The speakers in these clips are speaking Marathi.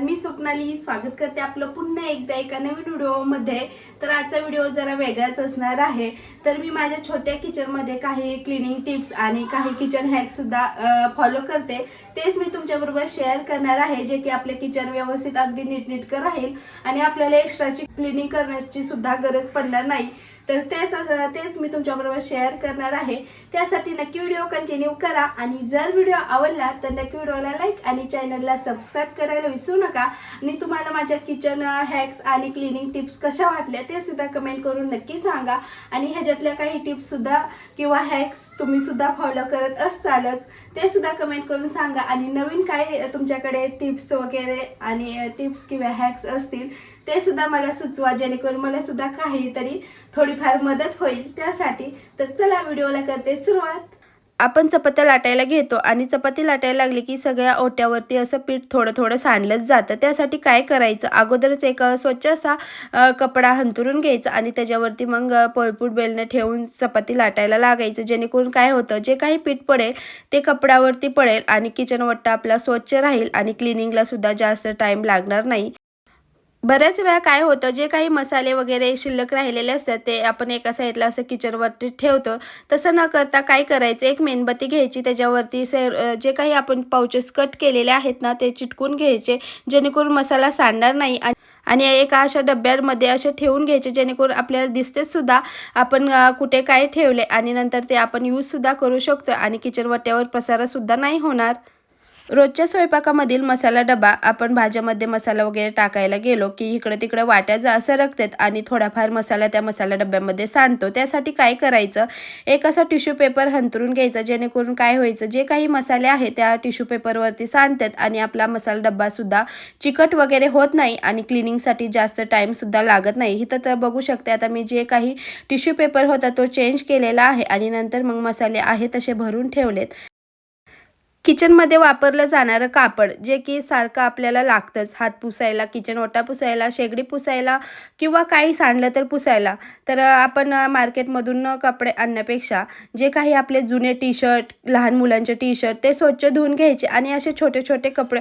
मी स्वप्नाली. स्वागत करते आपलं पुन्हा एकदा एका नवीन व्हिडिओमध्ये. तर आजचा व्हिडिओ जरा वेगळाच असणार आहे. तर मी माझ्या छोट्या किचनमध्ये काही क्लिनिंग टिप्स आणि काही किचन हॅकसुद्धा फॉलो करते. तेच मी तुमच्याबरोबर शेअर करणार आहे जे की आपले किचन व्यवस्थित अगदी नीटनीटकं राहील आणि आपल्याला एक्स्ट्राची क्लिनिंग करण्याची सुद्धा गरज पडणार नाही. तर तेच तेच मी तुमच्याबरोबर शेअर करणार आहे. त्यासाठी नक्की व्हिडिओ कंटिन्यू करा आणि जर व्हिडिओ आवडला तर नक्की व्हिडिओला लाईक आणि चॅनलला सबस्क्राईब करायला विसरू नका. आणि तुम्हाला माझ्या किचन हॅक्स आणि क्लिनिंग टिप्स कशा वाटल्या ते सुद्धा कमेंट करून नक्की सांगा. आणि ह्याच्यातल्या काही टिप्ससुद्धा किंवा हॅक्स तुम्ही सुद्धा फॉलो करत असालच ते सुद्धा कमेंट करून सांगा. आणि नवीन काय तुमच्याकडे टिप्स वगैरे आणि टिप्स किंवा हॅक्स असतील ते सुद्धा मला सुचवा जेणेकरून मला सुद्धा काहीतरी थोडी थोडीफार मदत होईल त्यासाठी. तर चला व्हिडिओला करते सुरुवात. आपण चपात्या लाटायला घेतो आणि चपाती लाटायला लागली की सगळ्या ओट्यावरती असं पीठ थोडं थोडं सांडलंच जातं. त्यासाठी काय करायचं? अगोदरच एक स्वच्छ असा कपडा हंतरून घ्यायचा आणि त्याच्यावरती मग पोळपूट बेलनं ठेवून चपाती लाटायला लागायचं. जेणेकरून काय होतं? जे काही पीठ पडेल ते कपड्यावरती पडेल आणि किचन वट्टा आपला स्वच्छ राहील आणि क्लिनिंगला सुद्धा जास्त टाईम लागणार नाही. बऱ्याच वेळा काय होतं जे काही मसाले वगैरे शिल्लक राहिलेले असतात ते आपण एका साईडला असं किचनवरती ठेवतो. तसं न करता काय करायचं एक मेणबत्ती घ्यायची त्याच्यावरती से जे काही आपण पाउचेस कट केलेले आहेत ना ते चिटकून घ्यायचे जेणेकरून मसाला सांडणार नाही आणि एका अशा डब्यांमध्ये असे ठेवून घ्यायचे जेणेकरून आपल्याला दिसतेच सुद्धा आपण कुठे काय ठेवले आणि नंतर ते आपण यूजसुद्धा करू शकतो आणि किचन वट्यावर पसारासुद्धा नाही होणार. रोजच्या स्वयंपाकामधील मसाला डबा आपण भाज्यामध्ये मसाला वगैरे टाकायला गेलो की इकडे तिकडे वाट्या जा सरकतात आणि थोडाफार मसाला त्या मसाला डब्यामध्ये सांडतो. त्यासाठी काय करायचं? एक असा टिश्यू पेपर हंतरून घ्यायचा जेणेकरून काय व्हायचं? जे काही मसाले आहे त्या टिश्यू पेपरवरती सांडतात आणि आपला मसाला डब्बासुद्धा चिकट वगैरे होत नाही आणि क्लिनिंगसाठी जास्त टाईमसुद्धा लागत नाही. इथं तर बघू शकते आता मी जे काही टिश्यू पेपर होता तो चेंज केलेला आहे आणि नंतर मग मसाले आहे तसे भरून ठेवलेत. किचनमध्ये वापरलं जाणारं कापड जे की सारखं आपल्याला लागतंच. हात पुसायला किचन ओटा पुसायला शेगडी पुसायला किंवा काही सांडलं तर पुसायला. तर आपण मार्केटमधून कपडे आणण्यापेक्षा जे काही आपले जुने टी शर्ट लहान मुलांचे टी शर्ट ते स्वच्छ धुवून घ्यायचे आणि असे छोटे छोटे कपडे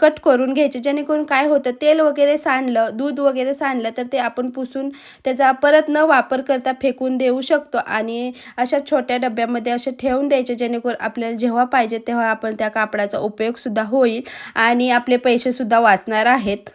कट करून घ्यायचे. जेणेकरून काय होतं तेल वगैरे सांडलं दूध वगैरे सांडलं तर ते आपण पुसून त्याचा परत न वापर करता फेकून देऊ शकतो आणि अशा छोट्या डब्यामध्ये असे ठेवून द्यायचे जेणेकरून आपल्याला जेव्हा पाहिजे तेव्हा आपण त्या कापडाचा उपयोग सुद्धा होईल आणि आपले पैसे सुद्धा वाचणार आहेत.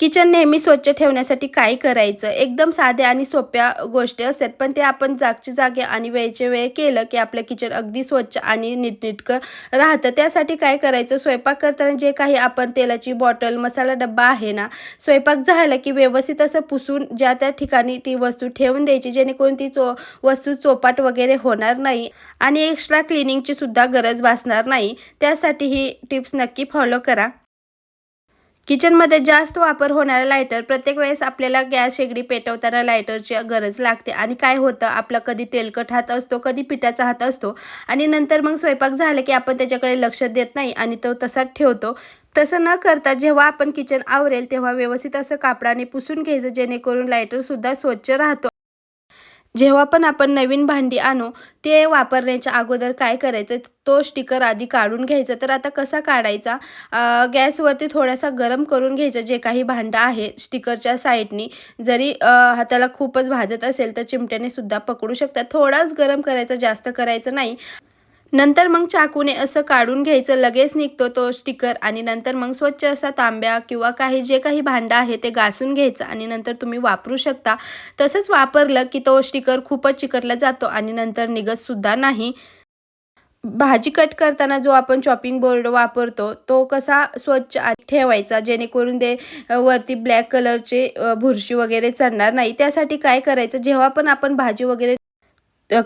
किचन नेहमी स्वच्छ ठेवण्यासाठी काय करायचं? एकदम साध्या आणि सोप्या गोष्टी असतात पण ते आपण जागच्या जागे आणि वेळचे वेळ केलं की आपलं किचन अगदी स्वच्छ आणि नीटनीटकं राहतं. त्यासाठी काय करायचं? स्वयंपाक करताना जे काही आपण तेलाची बॉटल मसाला डब्बा आहे ना स्वयंपाक झाला की व्यवस्थित असं पुसून ज्या त्या ठिकाणी ती वस्तू ठेवून द्यायची जेणेकरून ती चो वस्तू चोपाट वगैरे होणार नाही आणि एक्स्ट्रा क्लिनिंगची सुद्धा गरज भासणार नाही. त्यासाठी ही टिप्स नक्की फॉलो करा. किचनमध्ये जास्त वापर होणारा लायटर प्रत्येक वेळेस आपल्याला गॅस शेगडी पेटवताना लायटरची गरज लागते. आणि काय होतं? आपला कधी तेलकट हात असतो कधी पिठाचा हात असतो. आणि नंतर मग स्वयंपाक झाला की आपण त्याच्याकडे लक्ष देत नाही आणि तो तसाच ठेवतो. तसं न करता जेव्हा आपण किचन आवरेल तेव्हा व्यवस्थित असं कापडाने पुसून घ्यायचं जेणेकरून लायटरसुद्धा स्वच्छ राहतो. जेव्हा पण आपण नवीन भांडी आणू ते वापरण्याच्या अगोदर काय करायचं? तो स्टिकर आधी काढून घ्यायचा. तर आता कसा काढायचा? गॅसवरती थोडासा गरम करून घ्यायचं. जे काही भांडं आहे स्टिकरच्या साईडनी जरी हाताला खूपच भाजत असेल तर चिमट्याने सुद्धा पकडू शकतात. थोडाच गरम करायचा जास्त करायचं नाही. नंतर मग चाकूने असं काढून घ्यायचं लगेच निघतो तो स्टिकर आणि नंतर मग स्वच्छ असा तांब्या किंवा काही जे काही भांडं आहे ते घासून घ्यायचं आणि नंतर तुम्ही वापरू शकता. तसंच वापरलं की तो स्टिकर खूपच चिकटला जातो आणि नंतर निघतसुद्धा नाही. भाजी कट करताना जो आपण चॉपिंग बोर्ड वापरतो तो कसा स्वच्छ ठेवायचा? जेणेकरून ते वरती ब्लॅक कलरचे बुरशी वगैरे चढणार नाही. त्यासाठी काय करायचं? जेव्हा पण आपण भाजी वगैरे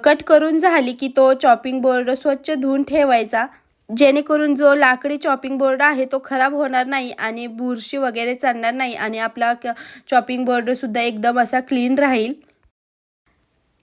कट करून झाली की तो चॉपिंग बोर्ड स्वच्छ धुवून ठेवायचा. जेणेकरून जो लाकडी चॉपिंग बोर्ड आहे तो खराब होणार नाही आणि बुरशी वगैरे चढणार नाही आणि आपला चॉपिंग बोर्डसुद्धा एकदम असा क्लीन राहील.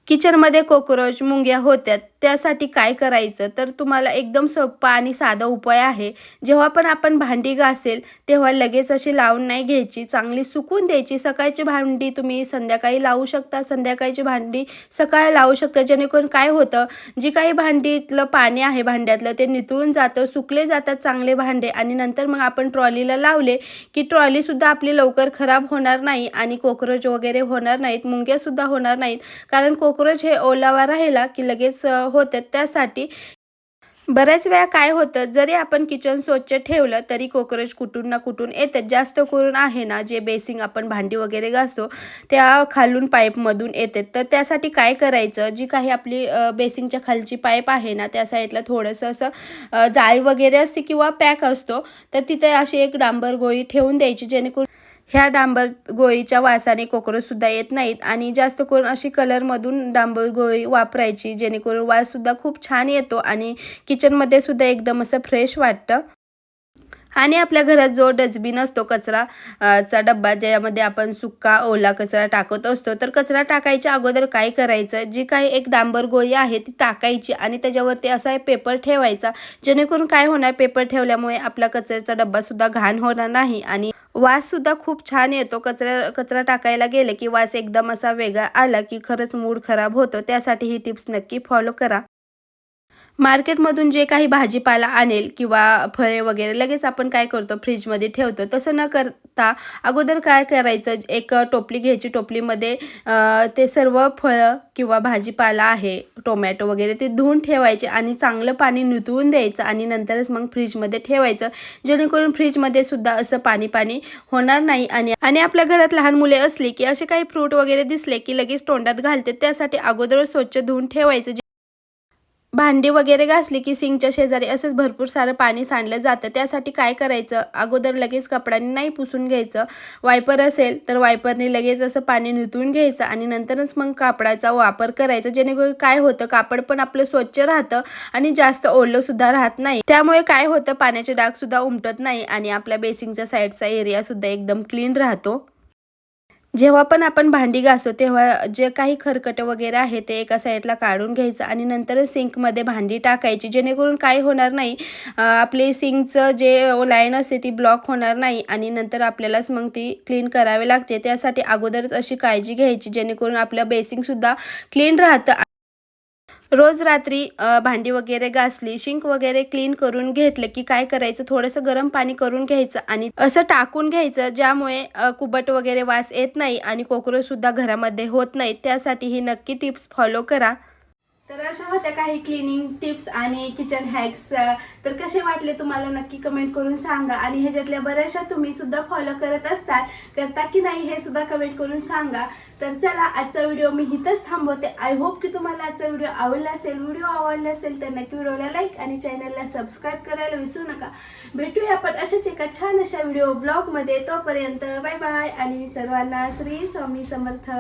किचनमध्ये कोक्रोच मुंग्या होत्यात. त्यासाठी काय करायचं? तर तुम्हाला एकदम सोपा आणि साधा उपाय आहे. जेव्हा पण आपण भांडी घासेल तेव्हा लगेच अशी लावून नाही घ्यायची. चांगली सुकून द्यायची. सकाळची भांडी तुम्ही संध्याकाळी लावू शकता. संध्याकाळची भांडी सकाळी लावू शकता. जेणेकरून काय होतं जी काही भांडीतलं पाणी आहे भांड्यातलं ते नितळून जातं सुकले जातात चांगले भांडे आणि नंतर मग आपण ट्रॉलीला लावले की ट्रॉलीसुद्धा आपली लवकर खराब होणार नाही आणि कोक्रोच वगैरे होणार नाहीत. मुंग्यासुद्धा होणार नाहीत. कारण कोक्रोच हे ओलावा राहिला की लगेच होतात त्यासाठी बऱ्याच वेळा काय होतं जरी आपण किचन स्वच्छ ठेवलं तरी कोकरोच कुठून ना कुठून येतात. जास्त करून आहे ना जे बेसिंग आपण भांडी वगैरे घासतो त्या खालून पाईपमधून येतात. तर त्यासाठी काय करायचं? जी काही आपली बेसिंगच्या खालची पाईप आहे ना त्या साईडला थोडंसं असं जाळी वगैरे असते किंवा पॅक असतो तर तिथे अशी एक डांबर गोळी ठेवून द्यायची जेणेकरून ह्या डांबर गोळीच्या वासाने कोक्रोचसुद्धा येत नाहीत आणि जास्त करून अशी कलरमधून डांबर गोळी वापरायची जेणेकरून वाससुद्धा खूप छान येतो आणि किचनमध्ये सुद्धा एकदम असं फ्रेश वाटतं. आणि आपल्या घरात जो डस्टबिन असतो कचरा चा डब्बा ज्यामध्ये आपण सुका ओला कचरा टाकत असतो तर कचरा टाकायच्या अगोदर काय करायचं? जी काही एक डांबर गोळी आहे ती टाकायची आणि त्याच्यावरती असा पेपर ठेवायचा. जेणेकरून काय होणार? पेपर ठेवल्यामुळे आपला कचऱ्याचा डब्बासुद्धा घाण होणार नाही आणि वाससुद्धा खूप छान येतो. कचरा कचरा टाकायला गेले की वास एकदम असा वेगळा आला की खरंच मूड खराब होतो. त्यासाठी ही टिप्स नक्की फॉलो करा. मार्केटमधून जे काही भाजीपाला आणेल किंवा फळे वगैरे लगेच आपण काय करतो? फ्रीजमध्ये ठेवतो. तसं न कर शकता. अगोदर काय करायचं? एक टोपली घ्यायची. टोपलीमध्ये ते सर्व फळं किंवा भाजीपाला आहे टोमॅटो वगैरे ते धुवून ठेवायचे आणि चांगलं पाणी नितळून द्यायचं आणि नंतरच मग फ्रीजमध्ये ठेवायचं. जेणेकरून फ्रीजमध्ये सुद्धा असं पाणी पाणी होणार नाही आणि आणि आपल्या घरात लहान मुले असली की असे काही फ्रूट वगैरे दिसले की लगेच तोंडात घालते त्यासाठी अगोदरच स्वच्छ धुवून ठेवायचं. भांडी वगैरे घासली की सिंकच्या शेजारी असंच भरपूर सारं पाणी सांडलं जातं. त्यासाठी काय करायचं? अगोदर लगेच कपड्यांनी नाही पुसून घ्यायचं. वायपर असेल तर वायपरने लगेच असं पाणी नितळून घ्यायचं आणि नंतरच मग कापडाचा वापर करायचा. जेणेकरून काय होतं? कापड पण आपलं स्वच्छ राहतं आणि जास्त ओलंसुद्धा राहत नाही. त्यामुळे काय होतं? पाण्याचे डाग सुद्धा उमटत नाही आणि आपल्या बेसिंगच्या साईडचा एरियासुद्धा एकदम क्लीन राहतो. जेव्हा पण आपण भांडी घासतो तेव्हा जे काही खरकट वगैरे आहे ते एका साईडला काढून घ्यायचं आणि नंतरच सिंकमध्ये भांडी टाकायची. जेणेकरून काय होणार नाही. आपले आपली सिंकचं जे लाईन असते ती ब्लॉक होणार नाही आणि नंतर आपल्यालाच मग ती क्लीन करावी लागते. त्यासाठी अगोदरच अशी काळजी घ्यायची जेणेकरून आपलं बेसिंगसुद्धा क्लीन राहतं. रोज रात्री भांडी वगैरे घासली शिंक वगैरे क्लीन करून घेतलं की काय करायचं? थोडंसं गरम पाणी करून घ्यायचं आणि असं टाकून घ्यायचं ज्यामुळे कुबट वगैरे वास येत नाही आणि कोकरोच सुद्धा घरामध्ये होत नाही. त्यासाठी ही नक्की टिप्स फॉलो करा. तर अशा होत्या काही क्लिनिंग टिप्स आणि किचन हॅक्स तर कसे वाटले तुम्हाला नक्की कमेंट करून सांगा. आणि ह्याच्यातल्या बऱ्याचशा तुम्ही सुद्धा फॉलो करत असताल करता की नाही हे सुद्धा कमेंट करून सांगा. तर चला आजचा व्हिडिओ मी इथंच थांबवते. आय होप की तुम्हाला आजचा व्हिडिओ आवडला असेल व्हिडिओ आवडला असेल तर नक्की व्हिडिओला लाईक आणि चॅनलला सबस्क्राईब करायला विसरू नका. भेटूया आपण अशाच एका छान अशा व्हिडिओ ब्लॉगमध्ये तोपर्यंत बाय बाय आणि सर्वांना श्री स्वामी समर्थ.